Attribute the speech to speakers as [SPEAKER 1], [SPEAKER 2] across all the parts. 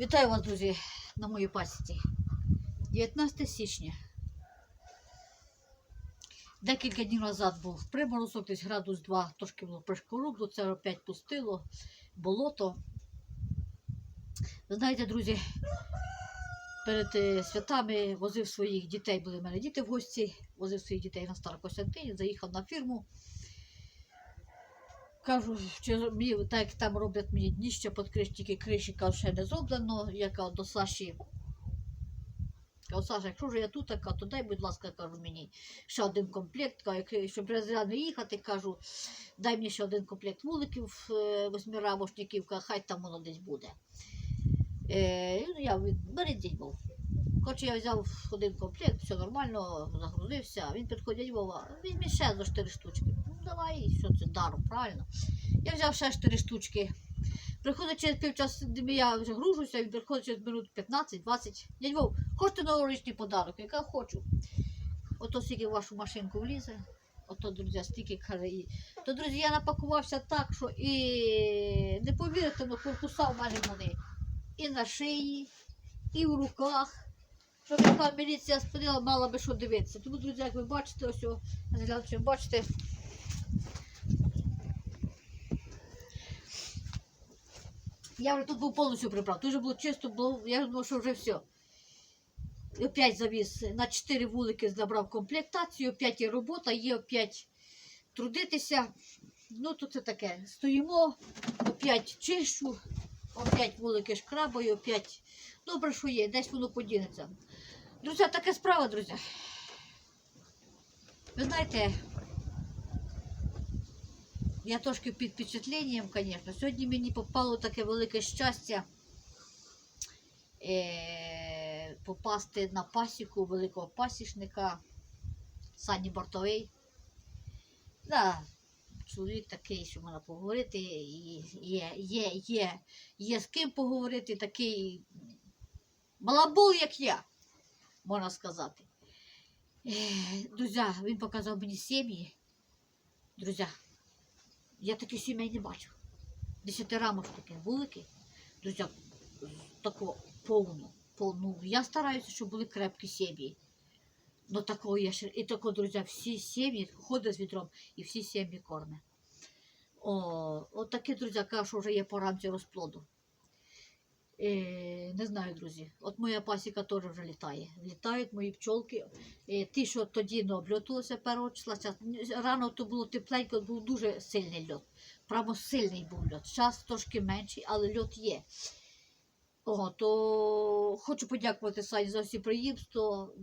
[SPEAKER 1] Вітаю вас, друзі, на моїй пасіці. 19 січня. Декілька днів назад був приморозок, десь градус 2, трошки було пришкорубло, це опять пустило, болото. Ви знаєте, друзі, перед е, святами возив своїх дітей, були в мене діти в гості, возив своїх дітей на Старокостянтині, заїхав на фірму. Кажу, чи мені так як там роблять мені дніще під криш, тільки криші ще не зроблено. Я до Саші. Кажу, Саша, якщо вже я тут, така, то дай, будь ласка, кажу мені ще один комплект, щоб резервно їхати, кажу, дай мені ще один комплект вуликів, е, восьмирамошників, хай там воно десь буде. Е, ну, я беріть був. Хоч я взяв один комплект, все нормально, загрузився. Він підходить Вова, візьми ще за 4 штучки. Ну давай, що це даром, правильно. Я взяв ще 4 штучки. Приходить через півчасу, я вже гружуся, він приходить через минут 15-20. Дядь Вов, хочете новорічний подарок? Я кажу, хочу. Ото скільки в вашу машинку влізе. Ото, друзі, стільки каже. І... То, друзі, я напакувався так, що і не повірите, але корпуса в мене вони і на шиї, і в руках. Щоб яка міліція спинила, мала би що дивитися. Тому, друзі, як ви бачите, ось о, глядачі, бачите. Я вже тут був повністю прибрав. Тут вже було чисто, було, я думав, що вже все. І Опять завіз на 4 вулики забрав комплектацію, опять є робота, є опять трудитися. Ну, то це таке. Стоїмо, опять чищу, опять вулики шкрабаю, опять. Добре, що є, десь воно подінеться. Друзі, така справа, друзі. Ви знаєте, я трошки під впечатленням, звісно. Сьогодні мені попало таке велике щастя е- попасти на пасіку великого пасічника Сані Бортовий. Да, чоловік такий, що можна поговорити, і є, є, є, є з ким поговорити, такий балабол, як я, можна сказати. Друзі, він показав мені сім'ї. Друзі, я таких сімей не бачив. Десятирамочники великий, Друзі, тако повно. повну. Я стараюся, щоб були крепкі сім'ї. Ну такого я ще. І тако, друзі, всі сім'ї ходять з відром і всі сім'ї кормять. О, от такі, друзі, кажуть, що вже є по рамці розплоду. Е, не знаю, друзі. От моя пасіка теж вже літає. Літають мої пчолки. Е, ті, що тоді не обльотувалися першого числа. Рано то було тепленько, був дуже сильний льот. Прямо сильний був льот. Час трошки менший, але льот є. О, то хочу подякувати Сані за всі приїмство,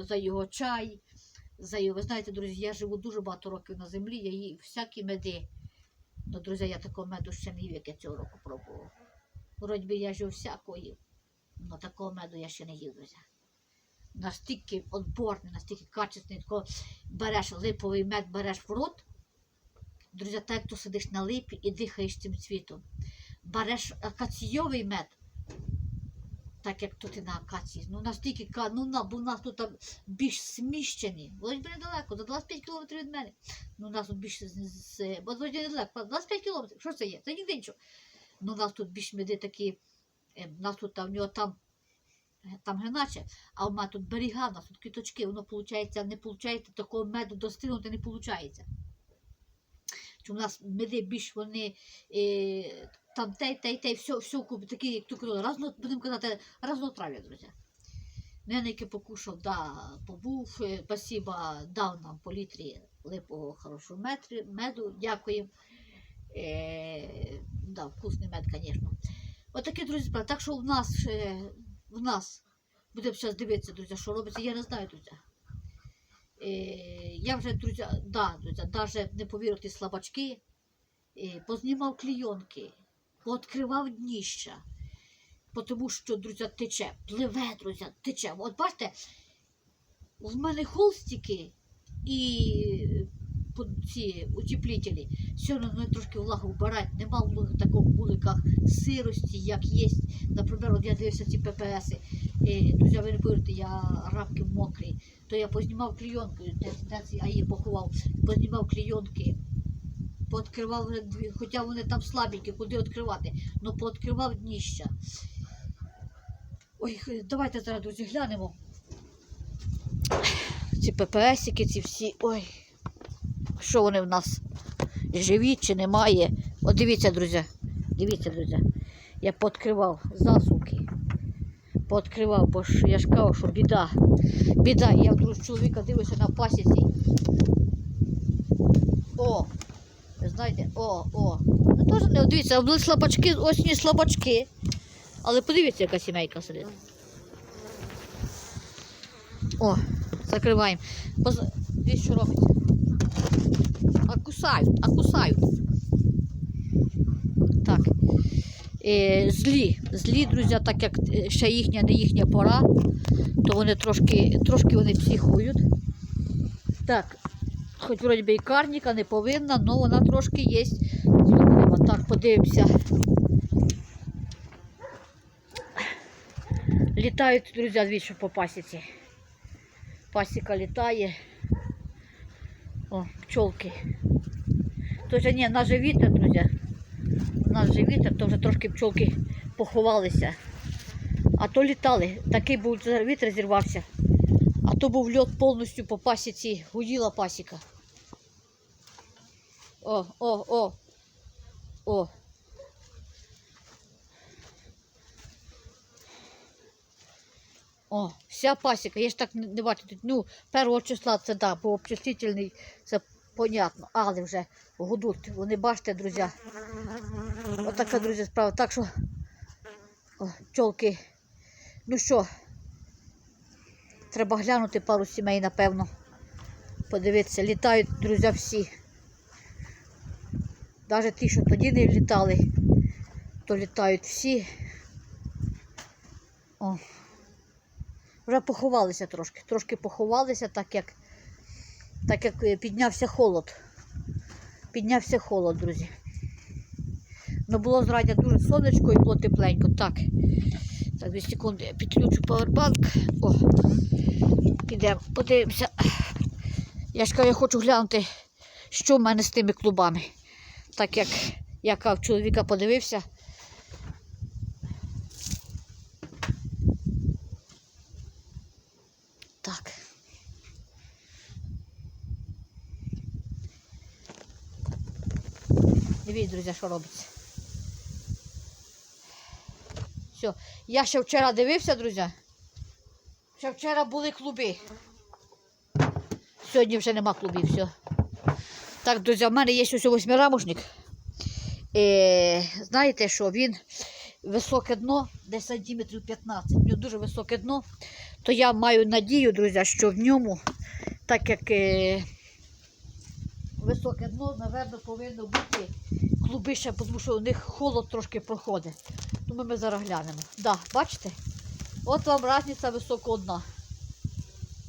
[SPEAKER 1] за його чай, за його. Ви знаєте, друзі, я живу дуже багато років на землі, я їм всякі меди. Ну, друзі, я такого меду ще не їв, як я цього року пробував. Вроді я жив всякого їв. але такого меду я ще не їв, друзі. Настільки отборний, настільки качественний, тако береш липовий мед, береш в рот. Друзі, так як то сидиш на липі і дихаєш цим цвітом. Береш акаційовий мед, так як тут і на акації. Ну настільки, ну бо у нас тут там більш сміщені. Володь би недалеко, за 25 кілометрів від мене. Ну у нас тут більше з, з недалеко, 25 кілометрів. Що це є? Це ніде нічого. Ну, у нас тут більш меди такі, е, у нас тут там, в нього там, е, там гриначе, а у мене тут берега, у нас тут квіточки, воно виходить, не виходить, такого меду достигнути не виходить. Чи у нас меди більш вони е, там те, те, те, все, все куп- такі, як казали, разно, будемо казати, разнотрав'я, друзі. Неники покушав, да, побув, е, спасіба, дав нам по літрі липового хорошого меду, дякуємо. Е, да, вкусний мед, звісно. Отакі, друзі, справи. Так що в нас, е, в нас, будемо зараз дивитися, друзі, що робиться, я не знаю, друзі. Е, я вже, друзі, да, друзі, навіть не повірити слабачки, е, познімав клійонки, пооткривав дніща, тому що, друзі, тече, пливе, друзі, тече. От бачите, в мене холстики і ці утеплителі. Все одно трошки влагу вбирають. Нема в в вуликах сирості, як є. Наприклад, от я дивився ці ППСи. Е, Друзі, ви не повірите, я рабки мокрі. То я познімав клійонки, а їх поховав, познімав клійонки, пооткривав, хоча вони там слабенькі, куди відкривати, але пооткривав дніща. Ой, давайте зараз, друзі, глянемо. Ці ППСики, ці всі. Ой. Що вони в нас? Живі чи немає? От дивіться, друзі. Дивіться, друзі. Я пооткривав засувки. Пооткривав, бо ж я ж кажу, що біда. Біда. Я вдруг чоловіка дивлюся на пасіці. О! Ви знаєте, о, о. Ну теж не дивіться, були слабачки, осінні слабачки. Але подивіться, яка сімейка сидить. О, закриваємо. Дивіться, що робиться. А кусають, а кусають. Так. Е, злі, злі, друзі, так як е, ще їхня, не їхня пора, то вони трошки, трошки вони психують. Так, хоч вроді би і карніка не повинна, але вона трошки є. Так, подивимося. Літають, друзі, двічі по пасіці. Пасіка літає. О, пчолки. То вже ні, нас же вітер, друзі. У нас же вітер, то вже трошки пчолки поховалися. А то літали. Такий був вітер зірвався. А то був льот повністю по пасіці, гуділа пасіка. О, о, о. О. О, вся пасіка. Я ж так не, не бачу. Ну, першого числа це да, бо обчислительний, це понятно, але вже гудуть. Вони бачите, друзі. Отака, друзі, справа. Так що, о, пчолки. Ну що, треба глянути пару сімей, напевно. Подивитися, літають, друзі, всі. Навіть ті, що тоді не літали, то літають всі. О. Вже поховалися трошки. Трошки поховалися, так як, так як е, піднявся холод. Піднявся холод, друзі. Ну було зрадя дуже сонечко і було тепленько. Так. Так, дві секунди, я підключу павербанк. О, підемо, подивимося. Я ж кажу, я хочу глянути, що в мене з тими клубами. Так як я в чоловіка подивився. Так. Дивіться, що робиться. Все. Я ще вчора дивився, друзі. Ще вчора були клуби. Сьогодні вже нема клубів, все. Так, друзі, в мене є ось восьмирамушник. Е, знаєте що, він високе дно, десь сантиметрів 15. В нього дуже високе дно. То я маю надію, друзі, що в ньому, так як е, високе дно, напевно, повинно бути клуби тому що у них холод трошки проходить. Тому ми зараз глянемо. Да, бачите? От вам різниця високого дна.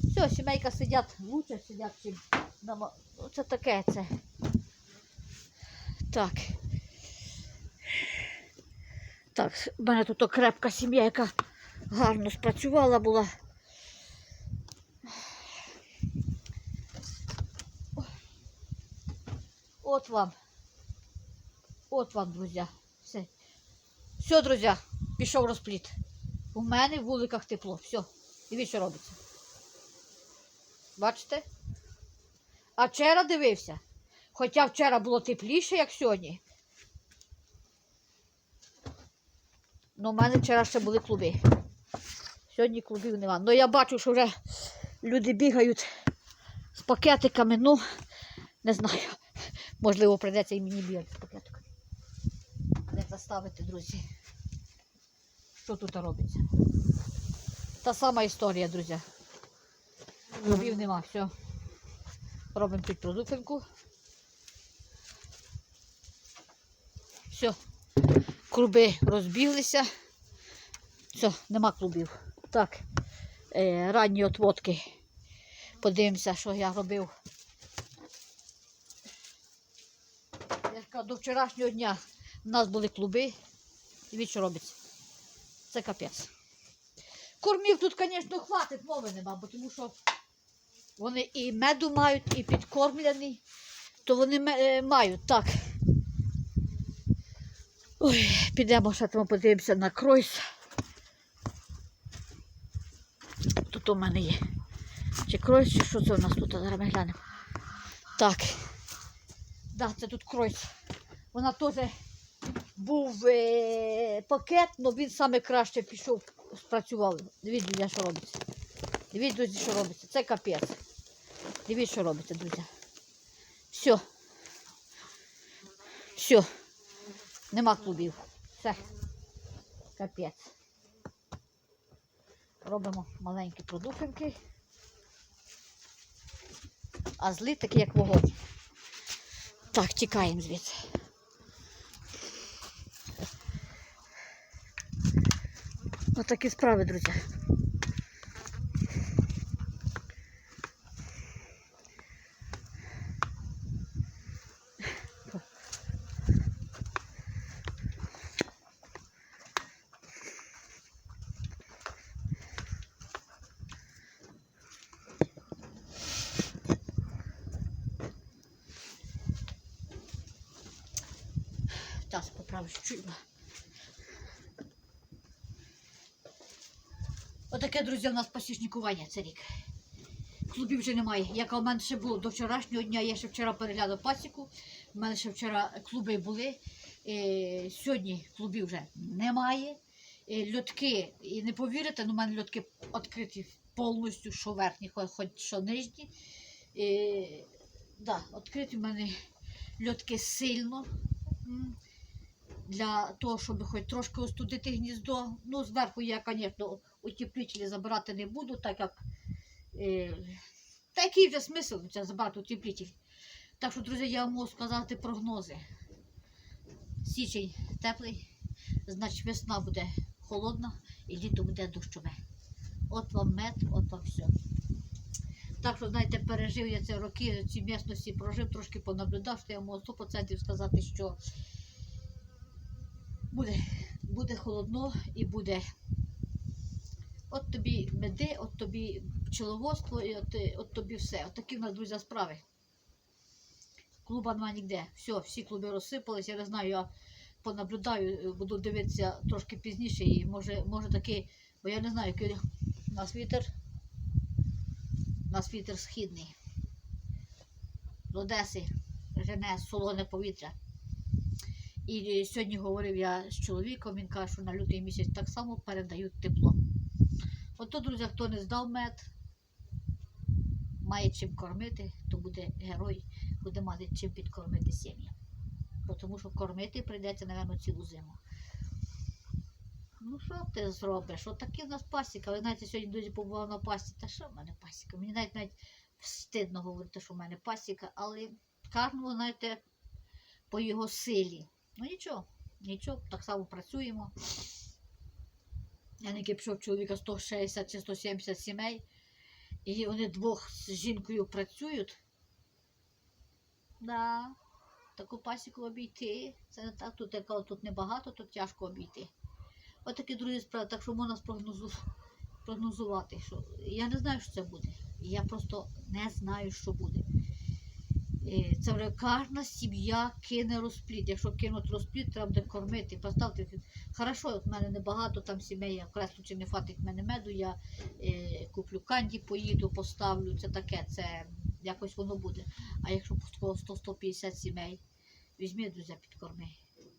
[SPEAKER 1] Все, сімейка сидять, лучше сидять, чим ну, Це таке це. Так. Так, в мене тут крепка сім'я, яка гарно спрацювала була. От вам. От вам, друзі. Все. Все, друзі, пішов розпліт. У мене в вуликах тепло. Все. Дивіться, що робиться. Бачите? А вчора дивився. Хоча вчора було тепліше, як сьогодні. Ну, у мене вчора ще були клуби. Сьогодні клубів нема. Ну я бачу, що вже люди бігають з пакетиками. Ну, не знаю. Можливо, прийдеться і мені бігати заставити, друзі. Що тут робиться? Та сама історія, друзі. Клубів нема, все. Робимо під продуктинку. Все. Клуби розбіглися. Все, нема клубів. Так, е, ранні отводки. Подивимося, що я робив. До вчорашнього дня в нас були клуби. Дивіться, що робиться. Це капець. Кормів тут, звісно, хватить, мови нема, бо тому що вони і меду мають, і підкормлений, то вони е, мають так. Ой, підемо ще там подивимося на кройс. Тут у мене є. Чи кройс, чи що це у нас тут? Зараз ми глянемо. Так. Да, це тут кройс. Вона теж був е, пакет, але він саме краще пішов, спрацював. Дивіться, що робиться. Дивіться, друзі, що робиться. Це капець. Дивіться, що робиться, друзі. Все. Все. Нема клубів. Все. Капець. Робимо маленькі продухинки. А зли такі, як вогонь. Так, тікаємо звідси. Отакі справи, друзі. Зараз поправлю чуть. Отаке, друзі, у нас посічникування це рік. Клубів вже немає. Як у мене ще було до вчорашнього дня, я ще вчора переглянула пасіку. У мене ще вчора клуби були. Е, сьогодні клубів вже немає. Е, льотки, і не повірите, але у мене льотки відкриті повністю, що верхні, хоч, що нижні. Е, да, відкриті в мене льотки сильно. Для того, щоб хоч трошки остудити гніздо. Ну, зверху я, звісно, утеплителі забирати не буду, так як е, та який вже смисл забрати утеплитель. Так що, друзі, я вам можу сказати прогнози. Січень теплий, значить весна буде холодна і літо буде дощове. От вам мед, от вам все. Так що, знаєте, пережив я ці роки, ці місності прожив, трошки понаблюдав, що я можу 100% сказати, що буде, буде холодно і буде. От тобі меди, от тобі пчеловодство, і от, от тобі все. От такі в нас, друзі, справи. Клуба нема ніде. Все, всі клуби розсипались. Я не знаю, я понаблюдаю, буду дивитися трошки пізніше і може, може таки, бо я не знаю, який у нас вітер. У нас вітер східний. З Одеси жене солоне повітря. І сьогодні говорив я з чоловіком, він каже, що на лютий місяць так само передають тепло. Ото, друзі, хто не здав мед, має чим кормити, то буде герой, буде мати чим підкормити сім'я. Тому що кормити прийдеться, напевно, цілу зиму. Ну, що ти зробиш? Отакі в нас пасіка. Ви знаєте, сьогодні дуже побував на пасіці. Та що в мене пасіка? Мені навіть навіть стидно говорити, що в мене пасіка, але кожного, знаєте, по його силі. Ну нічого, нічого, так само працюємо. Я не пішов чоловіка 160 чи 170 сімей, і вони двох з жінкою працюють. Да, таку пасіку обійти. Це не так, тут, яка, тут небагато, тут тяжко обійти. Отакі друзі справи, так що можна спрогнозу- прогнозувати. Що... Я не знаю, що це буде. Я просто не знаю, що буде. Е, Це вже кожна сім'я кине розплід. Якщо кинуть розплід, треба буде кормити. Поставте. Хорошо, от в мене небагато там сімей, я креслю чи не хватить мене меду, я е, куплю канді, поїду, поставлю. Це таке, це якось воно буде. А якщо по 100-150 сімей, візьми, друзі, підкорми.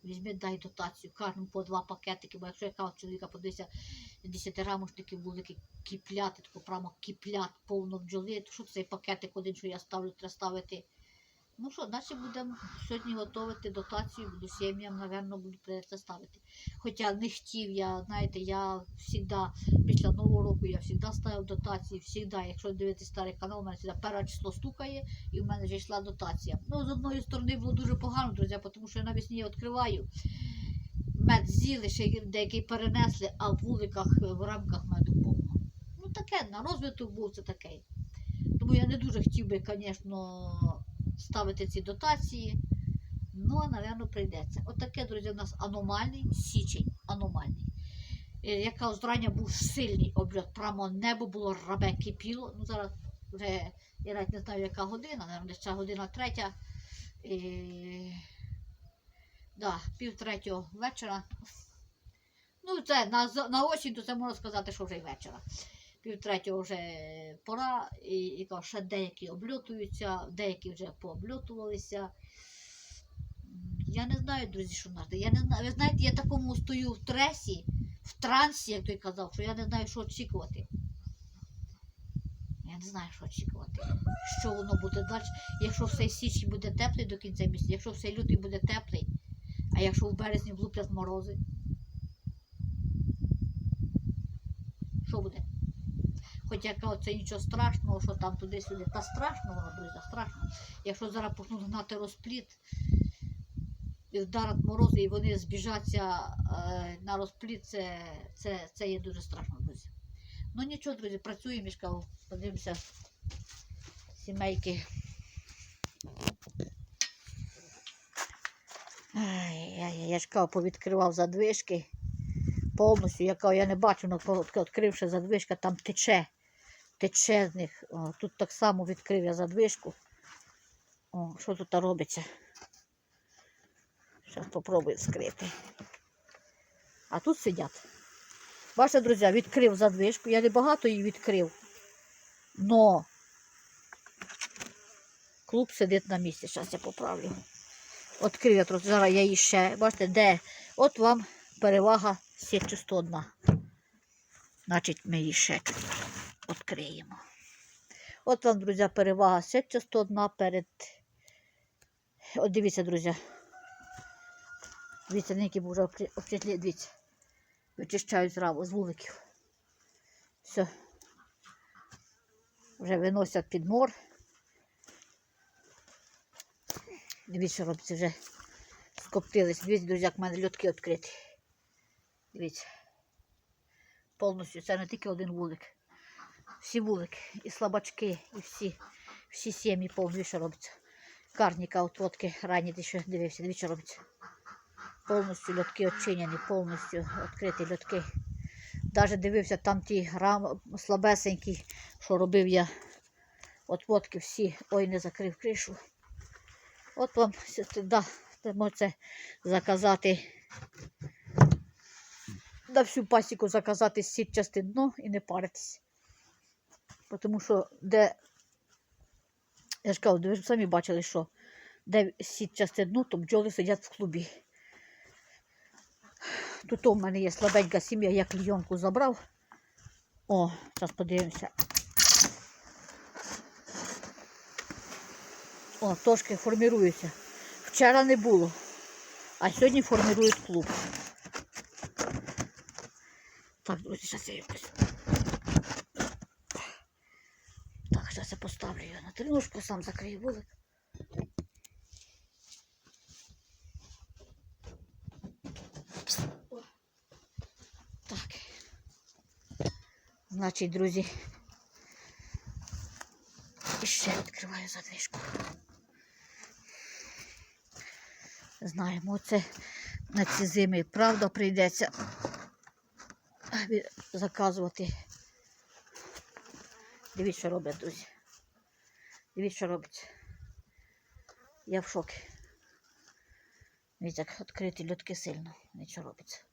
[SPEAKER 1] Візьми, дай дотацію, кожному по два пакетики, бо якщо я кажу чоловіка подивися, 10 рамушники великі кіплять, тако прямо кіплять, повно бджоли, то що цей пакетик один, що я ставлю, треба ставити. Ну що, значить будемо сьогодні готувати дотацію, буду сім'ям, напевно, буду прийдеться ставити. Хоча не хотів я, знаєте, я завжди, після Нового року я завжди ставив дотації, завжди, якщо дивитися старий канал, у мене завжди перше число стукає і в мене вже йшла дотація. Ну, з одної сторони було дуже погано, друзі, тому що я навесні відкриваю. Мед з'їли, ще деякий перенесли, а в вуликах в рамках меду повно. Ну таке, на розвиток був це таке. Тому я не дуже хотів би, звісно, ставити ці дотації. Ну, напевно, прийдеться. Отаке, друзі, у нас аномальний січень. Аномальний. Е, Яка зрання був сильний обльот, прямо небо було рабе кипіло. Ну, зараз вже я навіть не знаю, яка година, напевно, ця година третя. Е, да, пів третього вечора. Ну, це на, на осінь, то це можна сказати, що вже й вечора. Півтретього вже пора, і, і кажу, ще деякі обльотуються, деякі вже пообльотувалися. Я не знаю, друзі, що треба. Я не знаю. Ви знаєте, я такому стою в тресі, в трансі, як той казав, що я не знаю, що очікувати. Я не знаю, що очікувати. Що воно буде далі. Якщо в цей січень буде теплий до кінця місяця, якщо в цей лютий буде теплий, а якщо в березні влуплять морози, що буде? Хоча це нічого страшного, що там туди-сюди. Та страшно воно, друзі, страшно. Якщо зараз почнуть гнати розпліт і вдарять морози, і вони збіжаться е, на розпліт, це, це, це є дуже страшно, друзі. Ну нічого, друзі, працюємо, ж подивимося сімейки. Ай, я, кажу, повідкривав задвижки повністю, яка я не бачу, але відкривши задвижка, там тече. Тече з них. О, тут так само відкрив я задвижку. О, що тут робиться? Зараз спробую вскрити. А тут сидять. Бачите, друзі, відкрив задвижку. Я не багато її відкрив. Но клуб сидить на місці. Зараз я поправлю. Відкрив я трохи. Зараз я її ще. Бачите, де? От вам перевага сітчу 101. Значить, ми її ще відкриємо. От вам, друзі, перевага сітчу 101 перед. От дивіться, друзі. Дивіться, які вже обчислі, дивіться. Вичищають зразу з вуликів. Все. Вже виносять під мор. Дивіться, що робиться вже скоптились. Дивіться, друзі, як в мене льотки відкриті. Дивіться. Повністю це не тільки один вулик. Всі вулики, і слабачки, і всі, всі сім'ї повні, що робиться. Карніка от водки ранні, ти що дивився, що робиться. Повністю льотки відчинені, повністю відкриті льотки. Навіть дивився там ті грам слабесенькі, що робив я. От водки всі, ой, не закрив кришу. От вам да, ви можете заказати на всю пасіку заказати сітчасте дно і не паритись. Тому що де, я ж кажу, ви ж самі бачили, що де сітчасте дно, то бджоли сидять в клубі. Тут у мене є слабенька сім'я, я клійонку забрав. О, зараз подивимося. О, трошки форміруються. Вчора не було, а сьогодні формірують клуб. Так, друзі, зараз я якось. Так, зараз я поставлю його на триножку, сам закрию вулик. Так. Значить, друзі. І ще відкриваю задвижку. Знаємо, це на ці зими правда прийдеться заказувати. Дивіться, що роблять, друзі. Дивіться, що робиться. Я в шокі. Дивіться, як відкриті льотки сильно. Нічого робиться.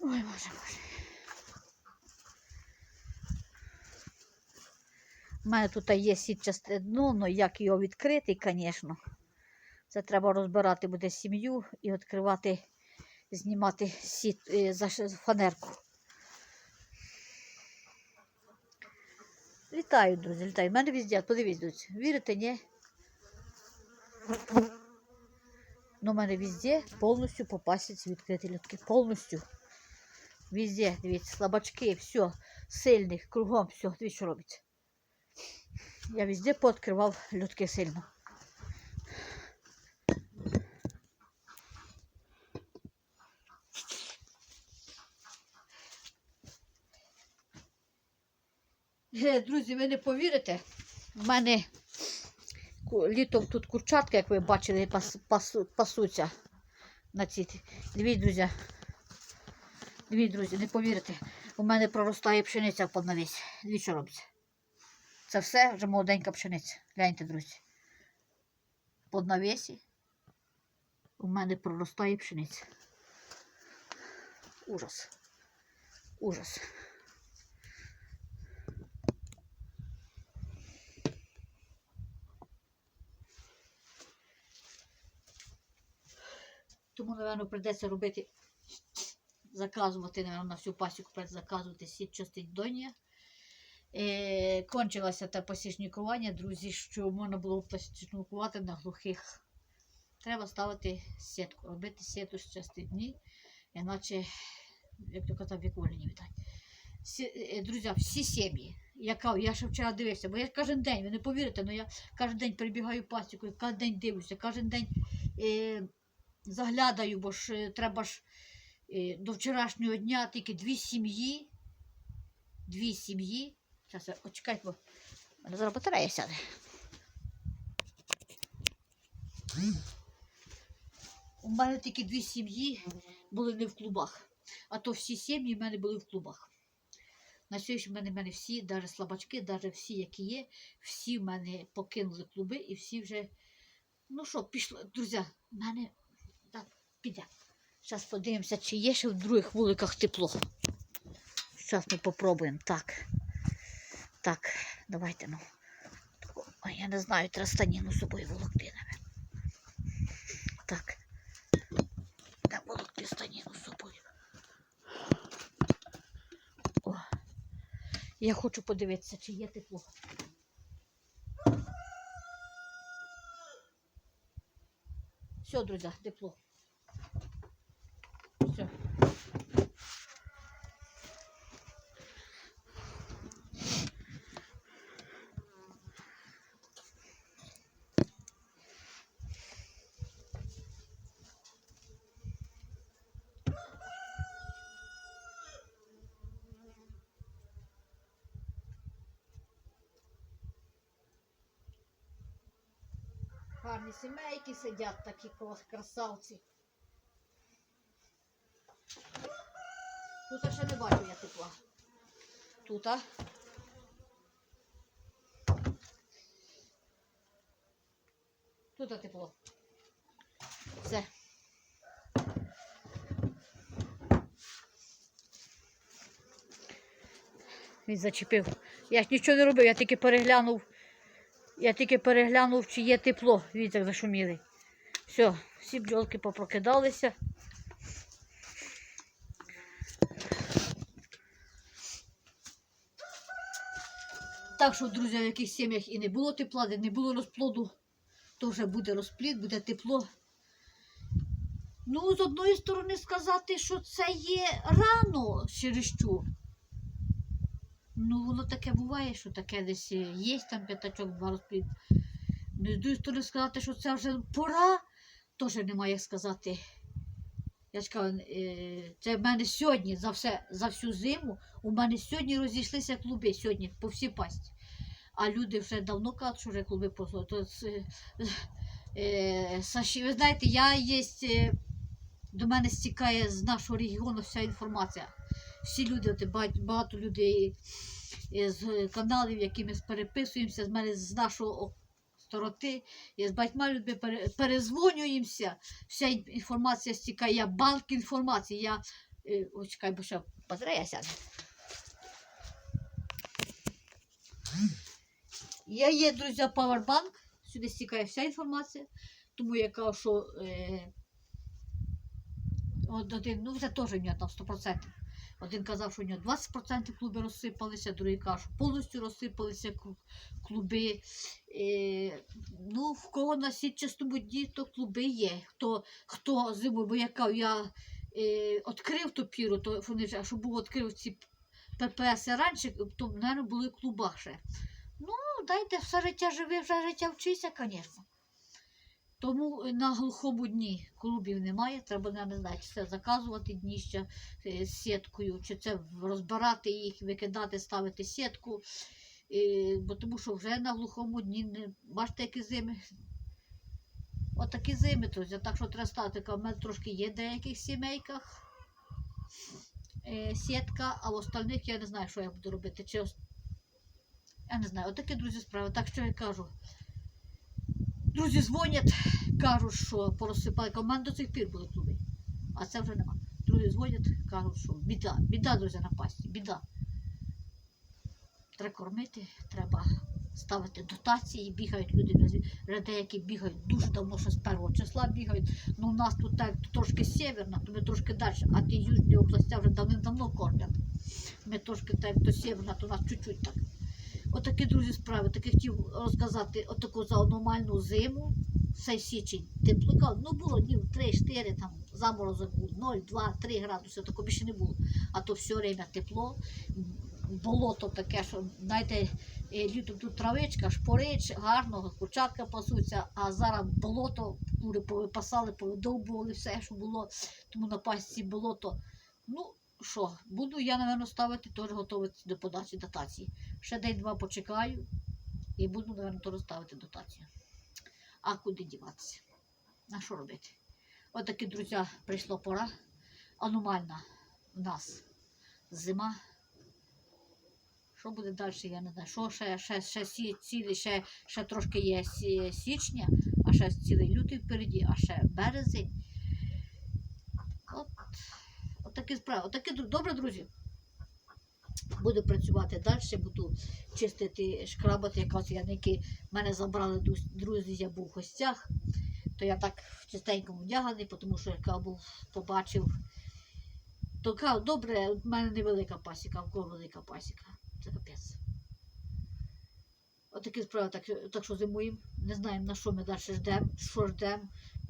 [SPEAKER 1] Ой, боже, боже. У мене тут є сітчасте дно, але як його відкрити, звісно. Це треба розбирати буде сім'ю і відкривати, знімати сіт, е, за фанерку. Літають, друзі, літають. У мене везде, подивіться. Вірите, ні? Ну, у мене везде повністю по пасіці відкриті льотки. Повністю. Везде, дивіться, слабачки, все, сильних, кругом, все, дивіться, що робиться. Я везде пооткривав льотки сильно. Друзі, ви не повірите, в мене літом тут курчатка, як ви бачили, пас, пасу- пасуться на ці. Дивіться, друзі. Дивіться, друзі, не повірите. У мене проростає пшениця в навіс. Що робиться. Це все вже молоденька пшениця. Гляньте, друзі. Под навісі у мене проростає пшениця. Ужас. Ужас. Тому, напевно, прийдеться робити, заказувати, напевно, на всю пасіку заказувати сітчастий доня. Е, кончилося те посічникування, друзі, що можна було посічникувати на глухих. Треба ставити сітку, робити сітку з части дні, іначе, як то казав, віколіні віддать. Сі- е, Друзі, всі сім'ї. Я я ще вчора дивився, бо я кожен день, ви не повірите, але я кожен день перебігаю пасіку, кожен день дивлюся, кожен день е, заглядаю, бо ж е, треба ж е, до вчорашнього дня тільки дві сім'ї. Дві сім'ї. Зараз я очекайте, бо мене зараз батарея сяде. У мене тільки дві сім'ї були не в клубах, а то всі сім'ї в мене були в клубах. На сьогодні в мене, в мене всі, навіть слабачки, навіть всі, які є, всі в мене покинули клуби і всі вже. Ну що, пішло, друзі, в мене піде. Зараз подивимося, чи є ще в других вуликах тепло. Зараз ми попробуємо. Так. Так, давайте ну. Ой, я не знаю, треба станіну з собою волокти. наве. Так. Де волокти станіну з собою. О. Я хочу подивитися, чи є тепло. Все, друзі, тепло. Все. Сімейки сидять такі крас- красавці. Тут ще не бачу я тепла. Тут, а? Тут а тепло. Все. Він зачепив. Я ж нічого не робив, я тільки переглянув. Я тільки переглянув, чи є тепло. Вітер зашумілий. Все, всі бджолки попрокидалися. Так що, друзі, в яких сім'ях і не було тепла, де не було розплоду, то вже буде розплід, буде тепло. Ну, з одної сторони сказати, що це є рано через що. Ну, воно таке буває, що таке десь е, є там п'ятачок, два розплід. Ну, з другої сторони сказати, що це вже пора, теж немає як сказати. Я ж е, це в мене сьогодні за все, за всю зиму, у мене сьогодні розійшлися клуби сьогодні по всій пасті. А люди вже давно кажуть, що вже клуби пошло. То, це, е, Саші, ви знаєте, я є, е, до мене стікає з нашого регіону вся інформація. Всі люди, багато людей е, з каналів, які ми переписуємося, з мене з нашого стороти. Я з багатьма людьми перезвонюємося. Вся інформація стікає. Я банк інформації. Я е, ой, чекай, бо ще батарея сяде. Я є, друзі, павербанк. Сюди стікає вся інформація. Тому я кажу, що е, один, ну вже теж у нього там 100%. Один казав, що у нього 20% клуби розсипалися, другий каже, що повністю розсипалися клуби. Е, ну, в кого на сітчастому дні, то клуби є. Хто, хто зимою, бо я я е, відкрив ту піру, то вони вже, а щоб був відкрив ці ППС раніше, то, мабуть, були в клубах ще. Ну, дайте все життя живи, вже життя вчися, звісно. Тому на глухому дні клубів немає, треба, я не знаю, чи це заказувати дніща е, з сіткою, чи це розбирати їх, викидати, ставити сітку. Е, бо тому що вже на глухому дні не бачите, які зими. Отакі зими, друзі. Так що треба ставити. У мене трошки є в деяких сімейках е, сітка, а в остальних я не знаю, що я буду робити. Чи я не знаю, отакі друзі справи. Так що я кажу. Друзі дзвонять, кажуть, що порозсипали. У мене до цих пір були клуби, а це вже нема. Друзі дзвонять, кажуть, що біда, біда, друзі, на пасті, біда. Треба кормити, треба ставити дотації, бігають люди, деякі бігають дуже давно, ще з першого числа бігають. Ну, у нас тут так трошки северна, то ми трошки далі, а ті южні області вже давним-давно кормлять. Ми трошки так, то северна, то у нас чуть-чуть так. Отакі, друзі, справи. Таки хотів розказати отаку за аномальну зиму. Цей січень тепло. Ну було днів 3-4, там заморозок був 0, 2, 3 градуси, такого більше не було. А то все время тепло. Болото таке, що знаєте, е, літом тут травичка, шпорич, гарно, курчатка пасуться, а зараз болото, кури повипасали, повидовбували все, що було, тому на пасіці болото. Ну, що, буду я, напевно, ставити, теж готуватися до подачі дотації. Ще день-два почекаю і буду, напевно, теж ставити дотацію. А куди діватися? А що робити? От таки, друзі, прийшла пора. Аномальна в нас зима. Що буде далі, я не знаю. Що ще, ще, ще, сі- цілий, ще, ще трошки є січня, а ще цілий лютий впереді, а ще березень. От, от такі справи. От такі, дру- добре, друзі. Буду працювати далі, буду чистити, шкрабати якраз яники. Мене забрали друзі, я був в гостях. То я так в чистенькому вдяганий, тому що яка був побачив. То кажу, добре, в мене невелика пасіка, в кого велика пасіка. Це капець. Отакі справи, так, так що зимуємо. Не знаємо, на що ми далі ждемо, що ждемо.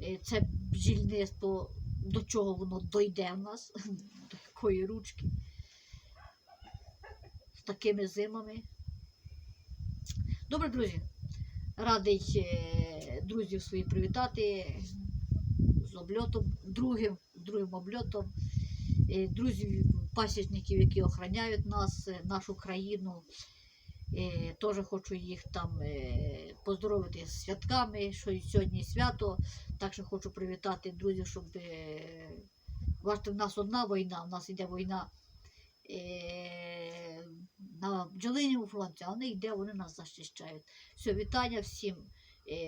[SPEAKER 1] Е, Це бджільництво, до чого воно дойде в нас, до якої ручки. З такими зимами. Добре, друзі. Радий е, друзів своїх привітати з обльотом, другим, другим обльотом. Е, Друзів, пасічників, які охороняють нас, е, нашу країну. Е, Теж хочу їх там е, поздоровити з святками, що сьогодні свято. Так що хочу привітати друзів, щоб бачите, в нас одна війна, в нас йде війна е, на бджолиному фронті, а вони йде, вони нас захищають. Все, вітання всім.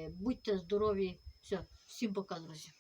[SPEAKER 1] Будьте здорові. Все, всім пока, друзі.